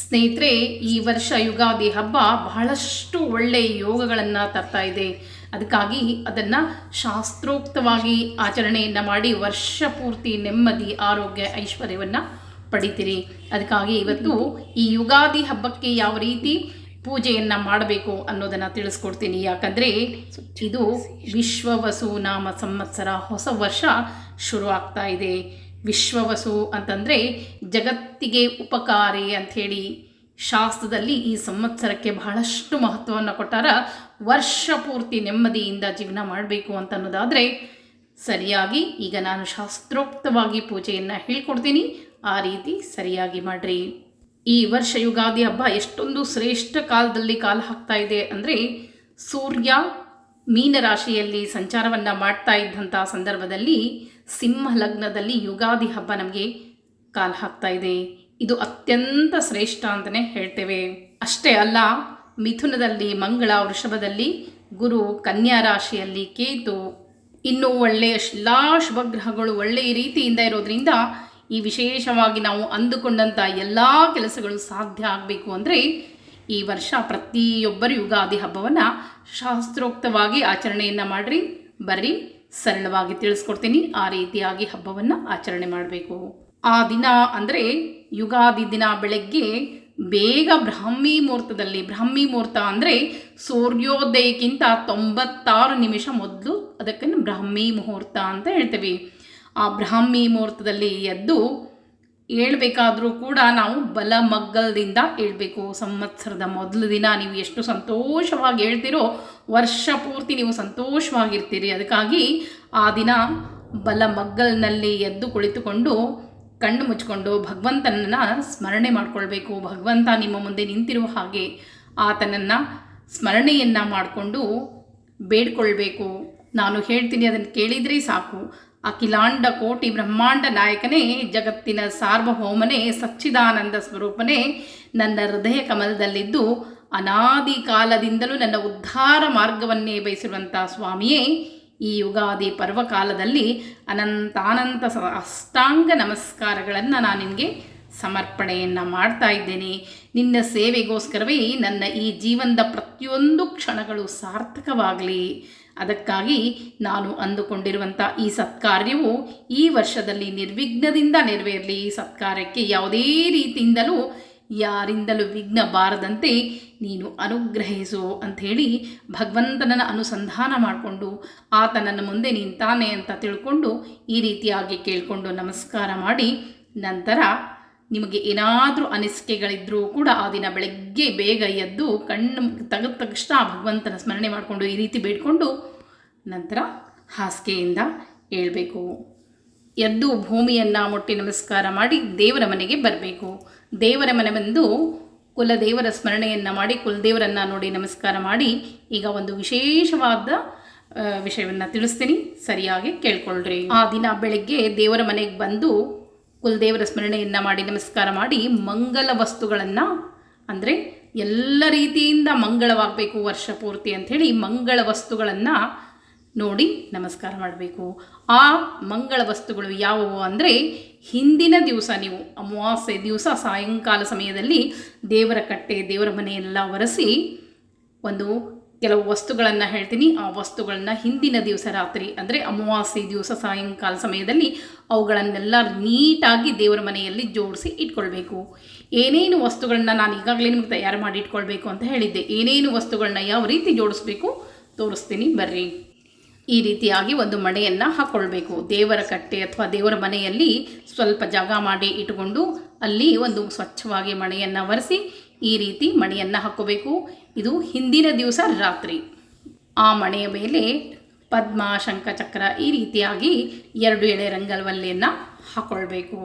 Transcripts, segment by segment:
ಸ್ನೇಹಿತರೆ, ಈ ವರ್ಷ ಯುಗಾದಿ ಹಬ್ಬ ಬಹಳಷ್ಟು ಒಳ್ಳೆಯ ಯೋಗಗಳನ್ನು ತರ್ತಾ ಇದೆ. ಅದಕ್ಕಾಗಿ ಅದನ್ನು ಶಾಸ್ತ್ರೋಕ್ತವಾಗಿ ಆಚರಣೆಯನ್ನು ಮಾಡಿ ವರ್ಷ ಪೂರ್ತಿ ನೆಮ್ಮದಿ, ಆರೋಗ್ಯ, ಐಶ್ವರ್ಯವನ್ನು ಪಡಿತೀರಿ. ಅದಕ್ಕಾಗಿ ಇವತ್ತು ಈ ಯುಗಾದಿ ಹಬ್ಬಕ್ಕೆ ಯಾವ ರೀತಿ ಪೂಜೆಯನ್ನು ಮಾಡಬೇಕು ಅನ್ನೋದನ್ನು ತಿಳಿಸ್ಕೊಡ್ತೀನಿ. ಯಾಕಂದರೆ ಇದು ವಿಶ್ವವಸು ನಾಮ ಸಂವತ್ಸರ ಹೊಸ ವರ್ಷ ಶುರು ಆಗ್ತಾ ಇದೆ. ವಿಶ್ವವಸು ಅಂತಂದರೆ ಜಗತ್ತಿಗೆ ಉಪಕಾರಿ ಅಂಥೇಳಿ ಶಾಸ್ತ್ರದಲ್ಲಿ ಈ ಸಂವತ್ಸರಕ್ಕೆ ಬಹಳಷ್ಟು ಮಹತ್ವವನ್ನು ಕೊಟ್ಟಾರ. ವರ್ಷ ಪೂರ್ತಿ ನೆಮ್ಮದಿಯಿಂದ ಜೀವನ ಮಾಡಬೇಕು ಅಂತ ಅನ್ನೋದಾದರೆ ಸರಿಯಾಗಿ ಈಗ ನಾನು ಶಾಸ್ತ್ರೋಕ್ತವಾಗಿ ಪೂಜೆಯನ್ನು ಹೇಳ್ಕೊಡ್ತೀನಿ. ಆ ರೀತಿ ಸರಿಯಾಗಿ ಮಾಡಿರಿ. ಈ ವರ್ಷ ಯುಗಾದಿ ಹಬ್ಬ ಎಷ್ಟೊಂದು ಶ್ರೇಷ್ಠ ಕಾಲದಲ್ಲಿ ಕಾಲ ಹಾಕ್ತಾ ಇದೆ ಅಂದರೆ ಸೂರ್ಯ ಮೀನರಾಶಿಯಲ್ಲಿ ಸಂಚಾರವನ್ನು ಮಾಡ್ತಾ ಇದ್ದಂಥ ಸಂದರ್ಭದಲ್ಲಿ ಸಿಂಹ ಲಗ್ನದಲ್ಲಿ ಯುಗಾದಿ ಹಬ್ಬ ನಮಗೆ ಕಾಲ ಹಾಕ್ತಾ ಇದೆ. ಇದು ಅತ್ಯಂತ ಶ್ರೇಷ್ಠ ಅಂತಲೇ ಹೇಳ್ತೇವೆ. ಅಷ್ಟೇ ಅಲ್ಲ, ಮಿಥುನದಲ್ಲಿ, ಮಂಗಳ ವೃಷಭದಲ್ಲಿ, ಗುರು ಕನ್ಯಾ ರಾಶಿಯಲ್ಲಿ ಕೇತು ಇನ್ನೂ ಒಳ್ಳೆಯ ಎಲ್ಲ ಶುಭಗ್ರಹಗಳು ಒಳ್ಳೆಯ ರೀತಿಯಿಂದ ಇರೋದ್ರಿಂದ ಈ ವಿಶೇಷವಾಗಿ ನಾವು ಅಂದುಕೊಂಡಂಥ ಎಲ್ಲ ಕೆಲಸಗಳು ಸಾಧ್ಯ ಆಗಬೇಕು ಅಂದರೆ ಈ ವರ್ಷ ಪ್ರತಿಯೊಬ್ಬರು ಯುಗಾದಿ ಹಬ್ಬವನ್ನು ಶಾಸ್ತ್ರೋಕ್ತವಾಗಿ ಆಚರಣೆಯನ್ನು ಮಾಡಿರಿ, ಬರ್ರಿ. ಸರಳವಾಗಿ ತಿಳಿಸ್ಕೊಡ್ತೀನಿ. ಆ ರೀತಿಯಾಗಿ ಹಬ್ಬವನ್ನು ಆಚರಣೆ ಮಾಡಬೇಕು. ಆ ದಿನ ಅಂದರೆ ಯುಗಾದಿ ದಿನ ಬೆಳಗ್ಗೆ ಬೇಗ ಬ್ರಾಹ್ಮಿ ಮುಹೂರ್ತದಲ್ಲಿ, ಬ್ರಾಹ್ಮಿ ಮುಹೂರ್ತ ಅಂದರೆ ಸೂರ್ಯೋದಯಕ್ಕಿಂತ ತೊಂಬತ್ತಾರು ನಿಮಿಷ ಮೊದಲು ಅದಕ್ಕೆ ಬ್ರಾಹ್ಮಿ ಮುಹೂರ್ತ ಅಂತ ಹೇಳ್ತೀವಿ. ಆ ಬ್ರಾಹ್ಮಿ ಮುಹೂರ್ತದಲ್ಲಿ ಎದ್ದು ಹೇಳ್ಬೇಕಾದ್ರೂ ಕೂಡ ನಾವು ಬಲ ಮಗ್ಗಲದಿಂದ ಹೇಳಬೇಕು. ಸಂವತ್ಸರದ ಮೊದಲ ದಿನ ನೀವು ಎಷ್ಟು ಸಂತೋಷವಾಗಿ ಹೇಳ್ತೀರೋ, ವರ್ಷ ಪೂರ್ತಿ ನೀವು ಸಂತೋಷವಾಗಿರ್ತೀರಿ. ಅದಕ್ಕಾಗಿ ಆ ದಿನ ಬಲ ಮಗ್ಗಲ್ನಲ್ಲಿ ಎದ್ದು ಕುಳಿತುಕೊಂಡು ಕಣ್ಣು ಮುಚ್ಕೊಂಡು ಭಗವಂತನನ್ನು ಸ್ಮರಣೆ ಮಾಡಿಕೊಳ್ಬೇಕು. ಭಗವಂತ ನಿಮ್ಮ ಮುಂದೆ ನಿಂತಿರುವ ಹಾಗೆ ಆತನನ್ನು ಸ್ಮರಣೆಯನ್ನು ಮಾಡಿಕೊಂಡು ಬೇಡ್ಕೊಳ್ಬೇಕು. ನಾನು ಹೇಳ್ತೀನಿ ಅದನ್ನು ಕೇಳಿದರೆ ಸಾಕು. ಅಖಿಲಾಂಡ ಕೋಟಿ ಬ್ರಹ್ಮಾಂಡ ನಾಯಕನೇ, ಜಗತ್ತಿನ ಸಾರ್ವಭೌಮನೇ ಸಚ್ಚಿದಾನಂದ ಸ್ವರೂಪನೇ, ನನ್ನ ಹೃದಯ ಕಮಲದಲ್ಲಿದ್ದು ಅನಾದಿ ಕಾಲದಿಂದಲೂ ನನ್ನ ಉದ್ಧಾರ ಮಾರ್ಗವನ್ನೇ ಬಯಸಿರುವಂಥ ಸ್ವಾಮಿಯೇ, ಈ ಯುಗಾದಿ ಪರ್ವಕಾಲದಲ್ಲಿ ಅನಂತಾನಂತ ಅಷ್ಟಾಂಗ ನಮಸ್ಕಾರಗಳನ್ನು ನಾನು ನಿನಗೆ ಸಮರ್ಪಣೆಯನ್ನು ಮಾಡ್ತಾ ಇದ್ದೇನೆ. ನಿನ್ನ ಸೇವೆಗೋಸ್ಕರವೇ ನನ್ನ ಈ ಜೀವನದ ಪ್ರತಿಯೊಂದು ಕ್ಷಣಗಳು ಸಾರ್ಥಕವಾಗಲಿ. ಅದಕ್ಕಾಗಿ ನಾನು ಅಂದುಕೊಂಡಿರುವಂಥ ಈ ಸತ್ಕಾರ್ಯವು ಈ ವರ್ಷದಲ್ಲಿ ನಿರ್ವಿಘ್ನದಿಂದ ನೆರವೇರಲಿ. ಈ ಸತ್ಕಾರ್ಯಕ್ಕೆ ಯಾವುದೇ ರೀತಿಯಿಂದಲೂ ಯಾರಿಂದಲೂ ವಿಘ್ನ ಬಾರದಂತೆ ನೀನು ಅನುಗ್ರಹಿಸು ಅಂಥೇಳಿ ಭಗವಂತನನ್ನು ಅನುಸಂಧಾನ ಮಾಡಿಕೊಂಡು ಆತನನ್ನು ಮುಂದೆ ನಿಂತಾನೆ ಅಂತ ತಿಳ್ಕೊಂಡು ಈ ರೀತಿಯಾಗಿ ಕೇಳಿಕೊಂಡು ನಮಸ್ಕಾರ ಮಾಡಿ. ನಂತರ ನಿಮಗೆ ಏನಾದರೂ ಅನಿಸಿಕೆಗಳಿದ್ದರೂ ಕೂಡ ಆ ದಿನ ಬೆಳಗ್ಗೆ ಬೇಗ ಎದ್ದು ಕಣ್ಣು ತೆಗೆದ ತಕ್ಷಣ ಭಗವಂತನ ಸ್ಮರಣೆ ಮಾಡಿಕೊಂಡು ಈ ರೀತಿ ಬೇಡಿಕೊಂಡು ನಂತರ ಹಾಸಿಗೆಯಿಂದ ಏಳಬೇಕು. ಎದ್ದು ಭೂಮಿಯನ್ನು ಮುಟ್ಟಿ ನಮಸ್ಕಾರ ಮಾಡಿ ದೇವರ ಮನೆಗೆ ಬರಬೇಕು. ದೇವರ ಮನೆ ಬಂದು ಕುಲದೇವರ ಸ್ಮರಣೆಯನ್ನು ಮಾಡಿ ಕುಲದೇವರನ್ನು ನೋಡಿ ನಮಸ್ಕಾರ ಮಾಡಿ ಈಗ ಒಂದು ವಿಶೇಷವಾದ ವಿಷಯವನ್ನು ತಿಳಿಸ್ತೀನಿ. ಸರಿಯಾಗಿ ಕೇಳ್ಕೊಳ್ರಿ. ಆ ದಿನ ಬೆಳಗ್ಗೆ ದೇವರ ಮನೆಗೆ ಬಂದು ಕುಲದೇವರ ಸ್ಮರಣೆಯನ್ನು ಮಾಡಿ ನಮಸ್ಕಾರ ಮಾಡಿ ಮಂಗಲ ವಸ್ತುಗಳನ್ನು, ಅಂದರೆ ಎಲ್ಲ ರೀತಿಯಿಂದ ಮಂಗಳವಾಗಬೇಕು ವರ್ಷ ಪೂರ್ತಿ ಅಂಥೇಳಿ ಮಂಗಳ ವಸ್ತುಗಳನ್ನು ನೋಡಿ ನಮಸ್ಕಾರ ಮಾಡಬೇಕು. ಆ ಮಂಗಳ ವಸ್ತುಗಳು ಯಾವುವು ಅಂದರೆ ಹಿಂದಿನ ದಿವಸ ನೀವು, ಅಮಾವಾಸ್ಯೆ ದಿವಸ ಸಾಯಂಕಾಲ ಸಮಯದಲ್ಲಿ ದೇವರ ಕಟ್ಟೆ, ದೇವರ ಮನೆಯೆಲ್ಲ ಒರೆಸಿ ಒಂದು ಕೆಲವು ವಸ್ತುಗಳನ್ನು ಹೇಳ್ತೀನಿ. ಆ ವಸ್ತುಗಳನ್ನು ಹಿಂದಿನ ದಿವಸ ರಾತ್ರಿ, ಅಂದರೆ ಅಮಾವಾಸ್ಯೆ ದಿವಸ ಸಾಯಂಕಾಲ ಸಮಯದಲ್ಲಿ ಅವುಗಳನ್ನೆಲ್ಲ ನೀಟಾಗಿ ದೇವರ ಮನೆಯಲ್ಲಿ ಜೋಡಿಸಿ ಇಟ್ಕೊಳ್ಬೇಕು. ಏನೇನು ವಸ್ತುಗಳನ್ನ ನಾನು ಈಗಾಗಲೇ ನಿಮಗೆ ತಯಾರು ಮಾಡಿ ಇಟ್ಕೊಳ್ಬೇಕು ಅಂತ ಹೇಳಿದ್ದೆ. ಏನೇನು ವಸ್ತುಗಳನ್ನ ಯಾವ ರೀತಿ ಜೋಡಿಸ್ಬೇಕು ತೋರಿಸ್ತೀನಿ ಬರ್ರಿ. ಈ ರೀತಿಯಾಗಿ ಒಂದು ಮಣೆಯನ್ನು ಹಾಕ್ಕೊಳ್ಬೇಕು ದೇವರ ಕಟ್ಟೆ ಅಥವಾ ದೇವರ ಮನೆಯಲ್ಲಿ ಸ್ವಲ್ಪ ಜಾಗ ಮಾಡಿ ಇಟ್ಟುಕೊಂಡು ಅಲ್ಲಿ ಒಂದು ಸ್ವಚ್ಛವಾಗಿ ಮಣೆಯನ್ನು ಒರೆಸಿ ಈ ರೀತಿ ಮಣಿಯನ್ನು ಹಾಕ್ಕೋಬೇಕು ಇದು ಹಿಂದಿನ ದಿವಸ ರಾತ್ರಿ. ಆ ಮಣೆಯ ಮೇಲೆ ಪದ್ಮ ಶಂಖಚಕ್ರ ಈ ರೀತಿಯಾಗಿ ಎರಡು ಎಳೆ ರಂಗವಲ್ಲಿಯನ್ನು ಹಾಕ್ಕೊಳ್ಬೇಕು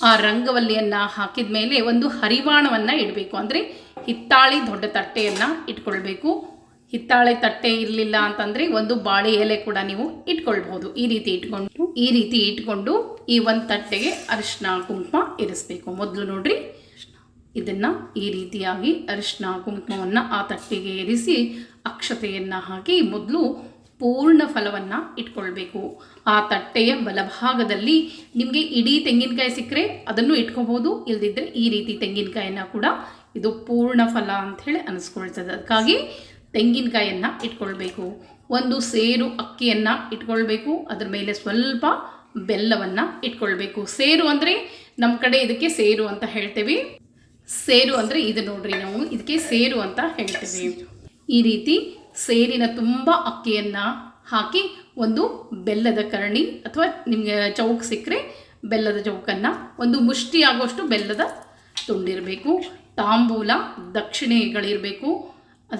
ಆ ರಂಗವಲ್ಲಿಯನ್ನು ಹಾಕಿದ ಮೇಲೆ ಒಂದು ಹರಿವಾಣವನ್ನು ಇಡಬೇಕು. ಅಂದರೆ ಹಿತ್ತಾಳಿ ದೊಡ್ಡ ತಟ್ಟೆಯನ್ನು ಇಟ್ಕೊಳ್ಬೇಕು. ಹಿತ್ತಾಳೆ ತಟ್ಟೆ ಇರಲಿಲ್ಲ ಅಂತಂದರೆ ಒಂದು ಬಾಳೆ ಎಲೆ ಕೂಡ ನೀವು ಇಟ್ಕೊಳ್ಬೋದು. ಈ ರೀತಿ ಇಟ್ಕೊಂಡು, ಈ ರೀತಿ ಇಟ್ಕೊಂಡು ಈ ಒಂದು ತಟ್ಟೆಗೆ ಅರಿಶಿನ ಕುಂಕುಮ ಇರಿಸ್ಬೇಕು. ಮೊದಲು ನೋಡ್ರಿ. ಇದನ್ನು ಈ ರೀತಿಯಾಗಿ ಅರಿಶಿನ ಕುಂಕುಮವನ್ನು ಆ ತಟ್ಟೆಗೆ ಇರಿಸಿ ಅಕ್ಷತೆಯನ್ನು ಹಾಕಿ ಮೊದಲು ಪೂರ್ಣ ಫಲವನ್ನು ಇಟ್ಕೊಳ್ಬೇಕು. ಆ ತಟ್ಟೆಯ ಬಲಭಾಗದಲ್ಲಿ ನಿಮಗೆ ಇಡೀ ತೆಂಗಿನಕಾಯಿ ಸಿಕ್ಕರೆ ಅದನ್ನು ಇಟ್ಕೋಬೋದು, ಇಲ್ದಿದ್ರೆ ಈ ರೀತಿ ತೆಂಗಿನಕಾಯಿನ ಕೂಡ ಇದು ಪೂರ್ಣ ಫಲ ಅಂಥೇಳಿ ಅನಿಸ್ಕೊಳ್ತದೆ. ಅದಕ್ಕಾಗಿ ತೆಂಗಿನಕಾಯಿಯನ್ನು ಇಟ್ಕೊಳ್ಬೇಕು. ಒಂದು ಸೇರು ಅಕ್ಕಿಯನ್ನು ಇಟ್ಕೊಳ್ಬೇಕು, ಅದ್ರ ಮೇಲೆ ಸ್ವಲ್ಪ ಬೆಲ್ಲವನ್ನು ಇಟ್ಕೊಳ್ಬೇಕು. ಸೇರು ಅಂದರೆ ನಮ್ಮ ಕಡೆ ಇದಕ್ಕೆ ಸೇರು ಅಂತ ಹೇಳ್ತೇವೆ. ಸೇರು ಅಂದರೆ ಇದು ನೋಡ್ರಿ ನಾವು ಇದಕ್ಕೆ ಸೇರು ಅಂತ ಹೇಳ್ತೀವಿ. ಈ ರೀತಿ ಸೇರಿನ ತುಂಬ ಅಕ್ಕಿಯನ್ನು ಹಾಕಿ ಒಂದು ಬೆಲ್ಲದ ಕರಣಿ ಅಥವಾ ನಿಮಗೆ ಚೌಕ್ ಸಿಕ್ಕರೆ ಬೆಲ್ಲದ ಚೌಕನ್ನು ಒಂದು ಮುಷ್ಟಿ ಆಗುವಷ್ಟು ಬೆಲ್ಲದ ತುಂಡಿರಬೇಕು. ತಾಂಬೂಲ, ದಕ್ಷಿಣೆಗಳಿರಬೇಕು.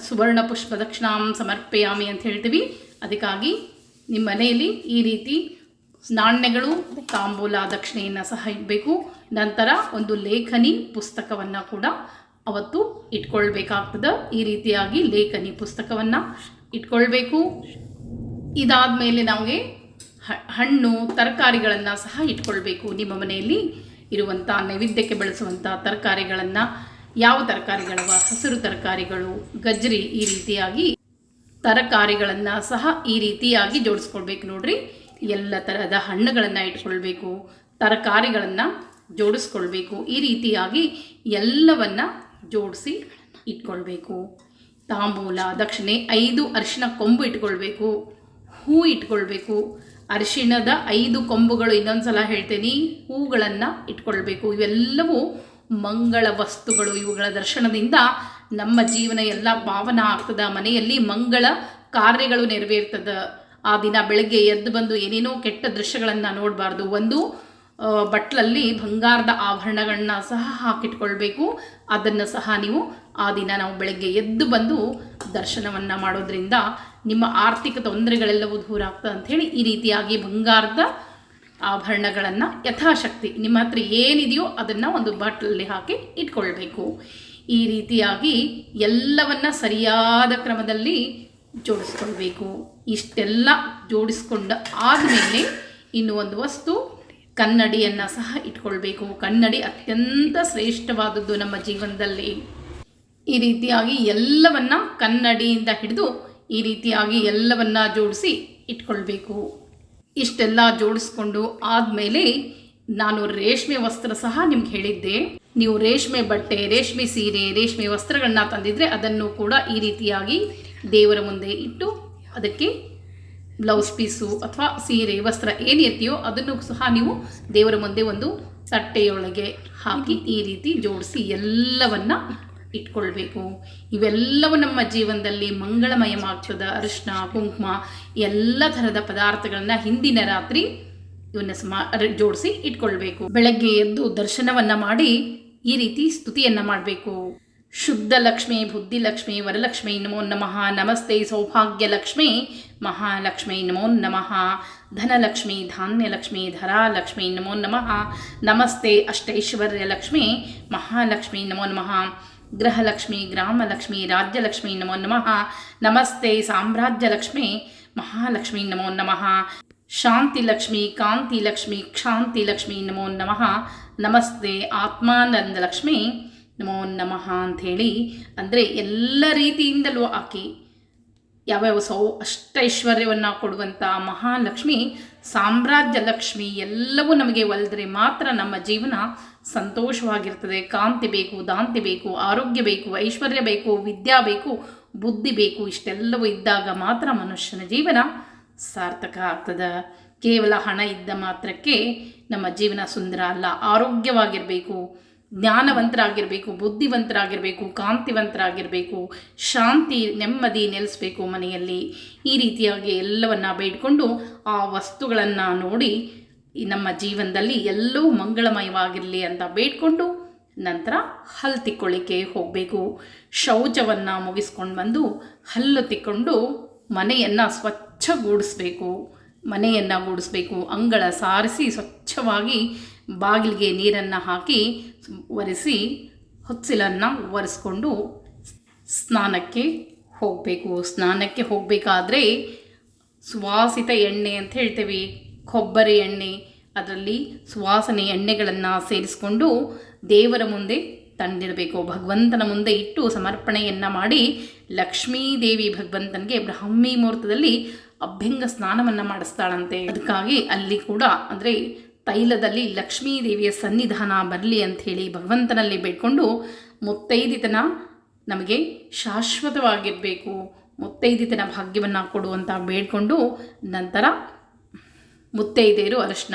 ಸುವರ್ಣ ಪುಷ್ಪ ದಕ್ಷಿಣಾಂ ಸಮರ್ಪಯಾಮಿ ಅಂತ ಹೇಳ್ತೀವಿ. ಅದಕ್ಕಾಗಿ ನಿಮ್ಮ ಮನೆಯಲ್ಲಿ ಈ ರೀತಿ ನಾಣ್ಯಗಳು, ತಾಂಬೂಲ, ದಕ್ಷಿಣೆಯನ್ನು ಸಹ ಇಡಬೇಕು. ನಂತರ ಒಂದು ಲೇಖನಿ ಪುಸ್ತಕವನ್ನು ಕೂಡ ಅವತ್ತು ಇಟ್ಕೊಳ್ಬೇಕಾಗ್ತದೆ. ಈ ರೀತಿಯಾಗಿ ಲೇಖನಿ ಪುಸ್ತಕವನ್ನು ಇಟ್ಕೊಳ್ಬೇಕು. ಇದಾದ ಮೇಲೆ ನಮಗೆ ಹಣ್ಣು, ತರಕಾರಿಗಳನ್ನು ಸಹ ಇಟ್ಕೊಳ್ಬೇಕು. ನಿಮ್ಮ ಮನೆಯಲ್ಲಿ ಇರುವಂಥ ನೈವೇದ್ಯಕ್ಕೆ ಬಳಸುವಂಥ ತರಕಾರಿಗಳನ್ನು, ಯಾವ ತರಕಾರಿಗಳವ ಹಸಿರು ತರಕಾರಿಗಳು ಗಜ್ರಿ ಈ ರೀತಿಯಾಗಿ ತರಕಾರಿಗಳನ್ನು ಸಹ ಈ ರೀತಿಯಾಗಿ ಜೋಡಿಸ್ಕೊಳ್ಬೇಕು ನೋಡ್ರಿ. ಎಲ್ಲ ಥರದ ಹಣ್ಣುಗಳನ್ನು ಇಟ್ಕೊಳ್ಬೇಕು. ತರಕಾರಿಗಳನ್ನು ಜೋಡಿಸ್ಕೊಳ್ಬೇಕು. ಈ ರೀತಿಯಾಗಿ ಎಲ್ಲವನ್ನ ಜೋಡಿಸಿ ಇಟ್ಕೊಳ್ಬೇಕು. ತಾಂಬೂಲ, ದಕ್ಷಿಣೆ ಐದು ಅರಿಶಿನ ಕೊಂಬು ಇಟ್ಕೊಳ್ಬೇಕು. ಹೂ ಇಟ್ಕೊಳ್ಬೇಕು. ಅರಿಶಿಣದ ಐದು ಕೊಂಬುಗಳು ಇನ್ನೊಂದು ಸಲ ಹೇಳ್ತೀನಿ. ಹೂಗಳನ್ನು ಇಟ್ಕೊಳ್ಬೇಕು. ಇವೆಲ್ಲವೂ ಮಂಗಳ ವಸ್ತುಗಳು. ಇವುಗಳ ದರ್ಶನದಿಂದ ನಮ್ಮ ಜೀವನ ಎಲ್ಲ ಪಾವನ ಆಗ್ತದ. ಮನೆಯಲ್ಲಿ ಮಂಗಳ ಕಾರ್ಯಗಳು ನೆರವೇರ್ತದ. ಆ ದಿನ ಬೆಳಗ್ಗೆ ಎದ್ದು ಬಂದು ಏನೇನೋ ಕೆಟ್ಟ ದೃಶ್ಯಗಳನ್ನು ನೋಡಬಾರ್ದು. ಒಂದು ಬಟ್ಲಲ್ಲಿ ಬಂಗಾರದ ಆಭರಣಗಳನ್ನ ಸಹ ಹಾಕಿಟ್ಕೊಳ್ಬೇಕು. ಅದನ್ನು ಸಹ ನೀವು ಆ ದಿನ ನಾವು ಬೆಳಗ್ಗೆ ಎದ್ದು ಬಂದು ದರ್ಶನವನ್ನು ಮಾಡೋದ್ರಿಂದ ನಿಮ್ಮ ಆರ್ಥಿಕ ತೊಂದರೆಗಳೆಲ್ಲವೂ ದೂರ ಆಗ್ತದೆ ಅಂಥೇಳಿ ಈ ರೀತಿಯಾಗಿ ಬಂಗಾರದ ಆಭರಣಗಳನ್ನು ಯಥಾಶಕ್ತಿ ನಿಮ್ಮ ಹತ್ರ ಏನಿದೆಯೋ ಅದನ್ನು ಒಂದು ಬಾಟ್ಲಲ್ಲಿ ಹಾಕಿ ಇಟ್ಕೊಳ್ಬೇಕು. ಈ ರೀತಿಯಾಗಿ ಎಲ್ಲವನ್ನ ಸರಿಯಾದ ಕ್ರಮದಲ್ಲಿ ಜೋಡಿಸ್ಕೊಳ್ಬೇಕು. ಇಷ್ಟೆಲ್ಲ ಜೋಡಿಸ್ಕೊಂಡು ಆದಮೇಲೆ ಇನ್ನು ಒಂದು ವಸ್ತು ಕನ್ನಡಿಯನ್ನು ಸಹ ಇಟ್ಕೊಳ್ಬೇಕು. ಕನ್ನಡಿ ಅತ್ಯಂತ ಶ್ರೇಷ್ಠವಾದದ್ದು ನಮ್ಮ ಜೀವನದಲ್ಲಿ. ಈ ರೀತಿಯಾಗಿ ಎಲ್ಲವನ್ನ ಕನ್ನಡಿಯಿಂದ ಹಿಡಿದು ಈ ರೀತಿಯಾಗಿ ಎಲ್ಲವನ್ನ ಜೋಡಿಸಿ ಇಟ್ಕೊಳ್ಬೇಕು. ಇಷ್ಟೆಲ್ಲ ಜೋಡಿಸ್ಕೊಂಡು ಆದಮೇಲೆ ನಾನು ರೇಷ್ಮೆ ವಸ್ತ್ರ ಸಹ ನಿಮ್ಗೆ ಹೇಳಿದ್ದೆ. ನೀವು ರೇಷ್ಮೆ ಬಟ್ಟೆ, ರೇಷ್ಮೆ ಸೀರೆ, ರೇಷ್ಮೆ ವಸ್ತ್ರಗಳನ್ನ ತಂದಿದ್ರೆ ಅದನ್ನು ಕೂಡ ಈ ರೀತಿಯಾಗಿ ದೇವರ ಮುಂದೆ ಇಟ್ಟು ಅದಕ್ಕೆ ಬ್ಲೌಸ್ ಪೀಸು ಅಥವಾ ಸೀರೆ, ವಸ್ತ್ರ ಏನಿರ್ತೀಯೋ ಅದನ್ನು ಸಹ ನೀವು ದೇವರ ಮುಂದೆ ಒಂದು ತಟ್ಟೆಯೊಳಗೆ ಹಾಕಿ ಈ ರೀತಿ ಜೋಡಿಸಿ ಎಲ್ಲವನ್ನ ಇಟ್ಕೊಳ್ಬೇಕು. ಇವೆಲ್ಲವೂ ನಮ್ಮ ಜೀವನದಲ್ಲಿ ಮಂಗಳಮಯವಾಗ್ತದ ಅರಿಶಿನ ಕುಂಕುಮ, ಎಲ್ಲ ಥರದ ಪದಾರ್ಥಗಳನ್ನ ಹಿಂದಿನ ರಾತ್ರಿ ಇವನ್ನ ಜೋಡಿಸಿ ಇಟ್ಕೊಳ್ಬೇಕು. ಬೆಳಗ್ಗೆ ಎದ್ದು ದರ್ಶನವನ್ನ ಮಾಡಿ ಈ ರೀತಿ ಸ್ತುತಿಯನ್ನ ಮಾಡಬೇಕು. ಶುದ್ಧ ಲಕ್ಷ್ಮಿ ಬುದ್ಧಿ ಲಕ್ಷ್ಮಿ ವರಲಕ್ಷ್ಮಿ, ನಮೋ ನಮಃ, ನಮಸ್ತೆ ಸೌಭಾಗ್ಯ ಲಕ್ಷ್ಮಿ ಮಹಾಲಕ್ಷ್ಮಿ, ನಮೋ ನಮಃ, ಧನಲಕ್ಷ್ಮಿ, ಧಾನ್ಯಲಕ್ಷ್ಮಿ, ಧರಾಲಕ್ಷ್ಮಿ, ನಮೋ ನಮಃ, ನಮಸ್ತೆ ಅಷ್ಟೈಶ್ವರ್ಯ ಲಕ್ಷ್ಮಿ ಮಹಾಲಕ್ಷ್ಮಿ, ನಮೋ ನಮಃ, ಗೃಹಲಕ್ಷ್ಮಿ, ಗ್ರಾಮಲಕ್ಷ್ಮಿ, ರಾಜ್ಯಲಕ್ಷ್ಮಿ, ನಮೋ ನಮಃ, ನಮಸ್ತೆ, ಸಾಮ್ರಾಜ್ಯಲಕ್ಷ್ಮಿ, ಮಹಾಲಕ್ಷ್ಮಿ, ನಮೋ ನಮಃ ಶಾಂತಿ ಲಕ್ಷ್ಮಿ ಕಾಂತಿ ಲಕ್ಷ್ಮಿ ಕ್ಷಾಂತಿ ಲಕ್ಷ್ಮಿ ನಮೋ ನಮಃ, ನಮಸ್ತೆ ಆತ್ಮಾನಂದ ಲಕ್ಷ್ಮಿ ನಮೋ ನಮಃ ಹೇಳಿ ಅಂದರೆ ಎಲ್ಲ ರೀತಿಯಿಂದಲೂ ಆಕೆ ಯಾವ್ಯಾವ ಸೌ ಅಷ್ಟ ಐಶ್ವರ್ಯವನ್ನು ಕೊಡುವಂಥ ಮಹಾಲಕ್ಷ್ಮಿ, ಸಾಮ್ರಾಜ್ಯ ಲಕ್ಷ್ಮಿ ಎಲ್ಲವೂ ನಮಗೆ ಒಲಿದ್ರೆ ಮಾತ್ರ ನಮ್ಮ ಜೀವನ ಸಂತೋಷವಾಗಿರ್ತದೆ. ಕಾಂತಿ ಬೇಕು, ದಾಂತಿ ಬೇಕು, ಆರೋಗ್ಯ ಬೇಕು, ಐಶ್ವರ್ಯ ಬೇಕು, ವಿದ್ಯಾ ಬೇಕು, ಬುದ್ಧಿ ಬೇಕು, ಇಷ್ಟೆಲ್ಲವೂ ಇದ್ದಾಗ ಮಾತ್ರ ಮನುಷ್ಯನ ಜೀವನ ಸಾರ್ಥಕ ಆಗ್ತದೆ. ಕೇವಲ ಹಣ ಇದ್ದ ಮಾತ್ರಕ್ಕೆ ನಮ್ಮ ಜೀವನ ಸುಂದರ ಅಲ್ಲ. ಆರೋಗ್ಯವಾಗಿರಬೇಕು. ಜ್ಞಾನವಂತರಾಗಿರಬೇಕು, ಬುದ್ಧಿವಂತರಾಗಿರಬೇಕು, ಕಾಂತಿವಂತರಾಗಿರಬೇಕು, ಶಾಂತಿ, ನೆಮ್ಮದಿ ನೆಲೆಸಬೇಕು ಮನೆಯಲ್ಲಿ. ಈ ರೀತಿಯಾಗಿ ಎಲ್ಲವನ್ನು ಬೇಡಿಕೊಂಡು ಆ ವಸ್ತುಗಳನ್ನು ನೋಡಿ ನಮ್ಮ ಜೀವನದಲ್ಲಿ ಎಲ್ಲವೂ ಮಂಗಳಮಯವಾಗಿರಲಿ ಅಂತ ಬೇಡಿಕೊಂಡು ನಂತರ ಹಲ್ಲು ತಿಕ್ಕೊಳ್ಳಿಕ್ಕೆ ಹೋಗಬೇಕು. ಶೌಚವನ್ನು ಮುಗಿಸ್ಕೊಂಡು ಬಂದು ಹಲ್ಲು ತಿಕ್ಕೊಂಡು ಮನೆಯನ್ನು ಸ್ವಚ್ಛಗೂಡಿಸ್ಬೇಕು. ಮನೆಯನ್ನು ಗೂಡಿಸ್ಬೇಕು. ಅಂಗಳ ಸಾರಿಸಿ ಸ್ವಚ್ಛವಾಗಿ ಬಾಗಿಲಿಗೆ ನೀರನ್ನು ಹಾಕಿ ಒರೆಸಿ ಹೊತ್ತಿಲನ್ನು ಒರೆಸ್ಕೊಂಡು ಸ್ನಾನಕ್ಕೆ ಹೋಗಬೇಕು. ಸ್ನಾನಕ್ಕೆ ಹೋಗಬೇಕಾದ್ರೆ ಸುವಾಸಿತ ಎಣ್ಣೆ ಅಂತ ಹೇಳ್ತೇವೆ. ಕೊಬ್ಬರಿ ಎಣ್ಣೆ, ಅದರಲ್ಲಿ ಸುವಾಸನೆ ಎಣ್ಣೆಗಳನ್ನು ಸೇರಿಸ್ಕೊಂಡು ದೇವರ ಮುಂದೆ ತಂದಿರಬೇಕು. ಭಗವಂತನ ಮುಂದೆ ಇಟ್ಟು ಸಮರ್ಪಣೆಯನ್ನು ಮಾಡಿ ಲಕ್ಷ್ಮೀ ದೇವಿ ಭಗವಂತನಿಗೆ ಬ್ರಾಹ್ಮಿ ಮುಹೂರ್ತದಲ್ಲಿ ಅಭ್ಯಂಗ ಸ್ನಾನವನ್ನು ಮಾಡಿಸ್ತಾಳಂತೆ. ಅದಕ್ಕಾಗಿ ಅಲ್ಲಿ ಕೂಡ ಅಂದರೆ ತೈಲದಲ್ಲಿ ಲಕ್ಷ್ಮೀ ದೇವಿಯ ಸನ್ನಿಧಾನ ಬರಲಿ ಅಂಥೇಳಿ ಭಗವಂತನಲ್ಲಿ ಬೇಡ್ಕೊಂಡು ಮುತ್ತೈದಿತನ ನಮಗೆ ಶಾಶ್ವತವಾಗಿರಬೇಕು. ಮುತ್ತೈದಿತನ ಭಾಗ್ಯವನ್ನು ಕೊಡುವಂತ ಬೇಡ್ಕೊಂಡು ನಂತರ ಮುತ್ತೈದೆಯರು ಅರಶಿನ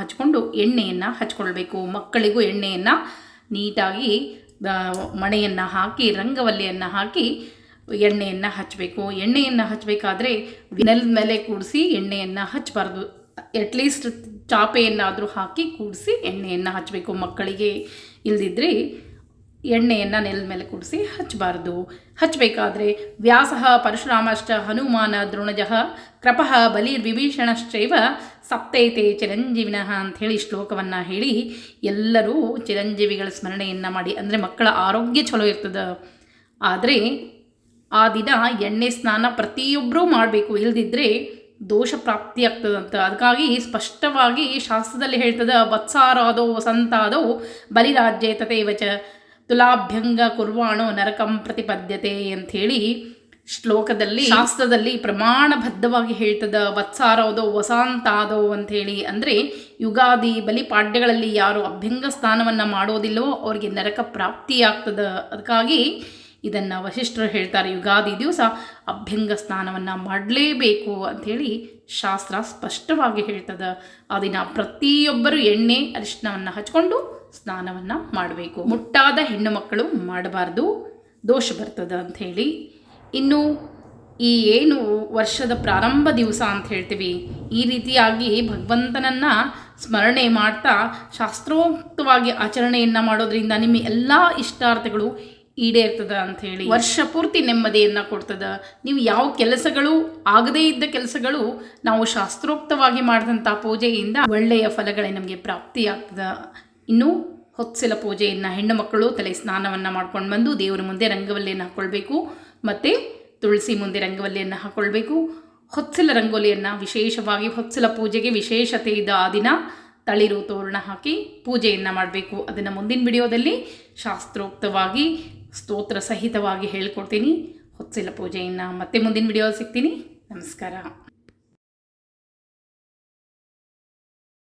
ಹಚ್ಕೊಂಡು ಎಣ್ಣೆಯನ್ನು ಹಚ್ಕೊಳ್ಬೇಕು. ಮಕ್ಕಳಿಗೂ ಎಣ್ಣೆಯನ್ನು ನೀಟಾಗಿ ಮಣೆಯನ್ನು ಹಾಕಿ, ರಂಗವಲ್ಲಿಯನ್ನು ಹಾಕಿ ಎಣ್ಣೆಯನ್ನು ಹಚ್ಚಬೇಕು ಎಣ್ಣೆಯನ್ನು ಹಚ್ಚಬೇಕಾದ್ರೆ ನೆಲದ ಮೇಲೆ ಕೂಡಿಸಿ ಎಣ್ಣೆಯನ್ನು ಹಚ್ಚಬಾರ್ದು ಅಟ್ಲೀಸ್ಟ್ ಚಾಪೆಯನ್ನಾದರೂ ಹಾಕಿ ಕೂಡಿಸಿ ಎಣ್ಣೆಯನ್ನು ಹಚ್ಚಬೇಕು ಮಕ್ಕಳಿಗೆ ಇಲ್ದಿದ್ರೆ ಎಣ್ಣೆಯನ್ನು ನೆಲ ಮೇಲೆ ಕೂಡಿಸಿ ಹಚ್ಚಬಾರ್ದು ಹಚ್ಚಬೇಕಾದ್ರೆ ವ್ಯಾಸ ಪರಶುರಾಮಶ್ಚ ಹನುಮಾನ ದ್ರೋಣಜ ಕೃಪಃ ಬಲಿರ್ವಿಭೀಷಣಶ್ಚೈವ ಸಪ್ತೈತೆ ಚಿರಂಜೀವಿನಃ ಅಂಥೇಳಿ ಶ್ಲೋಕವನ್ನು ಹೇಳಿ ಎಲ್ಲರೂ ಚಿರಂಜೀವಿಗಳ ಸ್ಮರಣೆಯನ್ನು ಮಾಡಿ, ಅಂದರೆ ಮಕ್ಕಳ ಆರೋಗ್ಯ ಚಲೋ ಇರ್ತದೆ. ಆದರೆ ಆ ದಿನ ಎಣ್ಣೆ ಸ್ನಾನ ಪ್ರತಿಯೊಬ್ಬರೂ ಮಾಡಬೇಕು. ಇಲ್ದಿದ್ರೆ ದೋಷ ಪ್ರಾಪ್ತಿಯಾಗ್ತದಂತ ಅದಕ್ಕಾಗಿ ಸ್ಪಷ್ಟವಾಗಿ ಶಾಸ್ತ್ರದಲ್ಲಿ ಹೇಳ್ತದ ವತ್ಸಾರಾದೋ ವಸಂತಾದೋ ಬಲಿರಾಜ್ಯ ತಥೈವ ಇವಚ ತುಲಾಭ್ಯಂಗ ಕುರ್ವಾಣೋ ನರಕಂ ಪ್ರತಿಪದ್ಯತೆ ಅಂಥೇಳಿ ಶ್ಲೋಕದಲ್ಲಿ, ಶಾಸ್ತ್ರದಲ್ಲಿ ಪ್ರಮಾಣಬದ್ಧವಾಗಿ ಹೇಳ್ತದ ವತ್ಸಾರೋದೋ ವಸಾಂತಾದೋ ಅಂಥೇಳಿ. ಅಂದರೆ ಯುಗಾದಿ ಬಲಿಪಾಡ್ಯಗಳಲ್ಲಿ ಯಾರು ಅಭ್ಯಂಗ ಸ್ಥಾನವನ್ನು ಮಾಡೋದಿಲ್ಲವೋ ಅವರಿಗೆ ನರಕ ಪ್ರಾಪ್ತಿಯಾಗ್ತದ ಅದಕ್ಕಾಗಿ ಇದನ್ನು ವಶಿಷ್ಠರು ಹೇಳ್ತಾರೆ, ಯುಗಾದಿ ದಿವಸ ಅಭ್ಯಂಗ ಸ್ನಾನವನ್ನು ಮಾಡಲೇಬೇಕು ಅಂಥೇಳಿ ಶಾಸ್ತ್ರ ಸ್ಪಷ್ಟವಾಗಿ ಹೇಳ್ತದೆ. ಆ ದಿನ ಪ್ರತಿಯೊಬ್ಬರು ಎಣ್ಣೆ ಅರಿಶಿನವನ್ನು ಹಚ್ಕೊಂಡು ಸ್ನಾನವನ್ನು ಮಾಡಬೇಕು. ಮುಟ್ಟಾದ ಹೆಣ್ಣು ಮಕ್ಕಳು ಮಾಡಬಾರ್ದು, ದೋಷ ಬರ್ತದೆ ಅಂಥೇಳಿ ಇನ್ನು ಈ ಏನು ವರ್ಷದ ಪ್ರಾರಂಭ ದಿವಸ ಅಂತ ಹೇಳ್ತೀವಿ, ಈ ರೀತಿಯಾಗಿ ಭಗವಂತನನ್ನು ಸ್ಮರಣೆ ಮಾಡ್ತಾ ಶಾಸ್ತ್ರೋಕ್ತವಾಗಿ ಆಚರಣೆಯನ್ನು ಮಾಡೋದರಿಂದ ನಿಮ್ಮ ಎಲ್ಲ ಇಷ್ಟಾರ್ಥಗಳು ಈಡೇರ್ತದ ಅಂಥೇಳಿ. ವರ್ಷ ಪೂರ್ತಿ ನೆಮ್ಮದಿಯನ್ನು ಕೊಡ್ತದ. ನೀವು ಯಾವ ಕೆಲಸಗಳು ಆಗದೇ ಇದ್ದ ಕೆಲಸಗಳು ನಾವು ಶಾಸ್ತ್ರೋಕ್ತವಾಗಿ ಮಾಡಿದಂಥ ಪೂಜೆಯಿಂದ ಒಳ್ಳೆಯ ಫಲಗಳೇ ನಮಗೆ ಪ್ರಾಪ್ತಿಯಾಗ್ತದ. ಇನ್ನು ಹೊತ್ಸಲ ಪೂಜೆಯನ್ನು ಹೆಣ್ಣು ಮಕ್ಕಳು ತಲೆ ಸ್ನಾನವನ್ನು ಮಾಡ್ಕೊಂಡು ಬಂದು ದೇವರ ಮುಂದೆ ರಂಗವಲ್ಲಿಯನ್ನು ಹಾಕ್ಕೊಳ್ಬೇಕು ಮತ್ತು ತುಳಸಿ ಮುಂದೆ ರಂಗವಲ್ಲಿಯನ್ನು ಹಾಕ್ಕೊಳ್ಬೇಕು ಹೊತ್ಸಲ ರಂಗೋಲಿಯನ್ನು ವಿಶೇಷವಾಗಿ ಹೊತ್ಸಲ ಪೂಜೆಗೆ ವಿಶೇಷತೆ ಇದ್ದ ಆ ದಿನ ತಳಿರು ತೋರಣ ಹಾಕಿ ಪೂಜೆಯನ್ನು ಮಾಡಬೇಕು. ಅದನ್ನು ಮುಂದಿನ ವಿಡಿಯೋದಲ್ಲಿ ಶಾಸ್ತ್ರೋಕ್ತವಾಗಿ ಸ್ತೋತ್ರ ಸಹಿತವಾಗಿ ಹೇಳ್ಕೊಡ್ತೀನಿ. ಹೊತ್ತಿಲ್ಲ ಪೂಜೆಯನ್ನು ಮತ್ತೆ ಮುಂದಿನ ವಿಡಿಯೋ ಸಿಗ್ತೀನಿ. ನಮಸ್ಕಾರ.